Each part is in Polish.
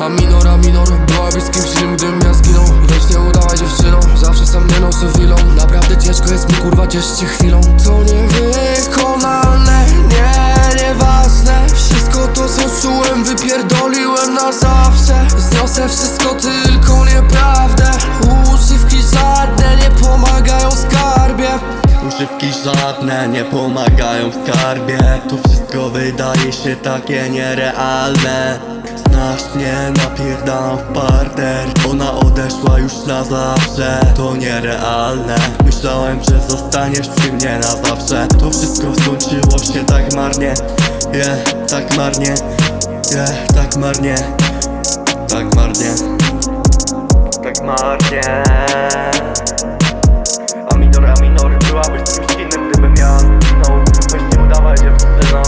A minora, minor Byłabyś z kimś innym, gdybym ja zginął. Weź nie udawaj dziewczyną Zawsze sam nie noszę wilą. Naprawdę ciężko jest mi kurwa cieszyć się chwilą. To niewykonalne, nie, nieważne. Wszystko to co czułem wypierdoliłem na zawsze. Zniosę wszystko tylko nieprawdę. Używki żadne nie pomagają skarbie. Używki żadne nie pomagają w skarbie. To wszystko wydaje się takie nierealne. Znasz mnie, napierdalam w parter. Ona odeszła już na zawsze To nierealne. Myślałem, że zostaniesz przy mnie na zawsze. To wszystko skończyło się tak marnie. Yeah, tak marnie. Yeah, tak marnie. Tak marnie. Tak marnie. A minor, a minor Byłabyś z kimś innym, gdybym ja zginął. Weź nie udawaj dziewczyno.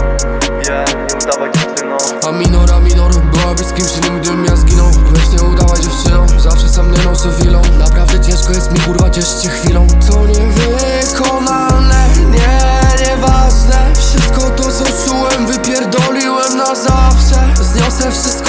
Yeah, nie udawaj dziewczyno. A minor, a minor, byłabyś z kimś innym, gdybym ja zginął. Weź nie dziewczyną, zawsze sam nie noszę wilą. Naprawdę ciężko jest mi kurwa, cieszcie chwilą. To niewykonalne, nie, nieważne. Wszystko to co czułem wypierdoliłem na zawsze. Zniosę wszystko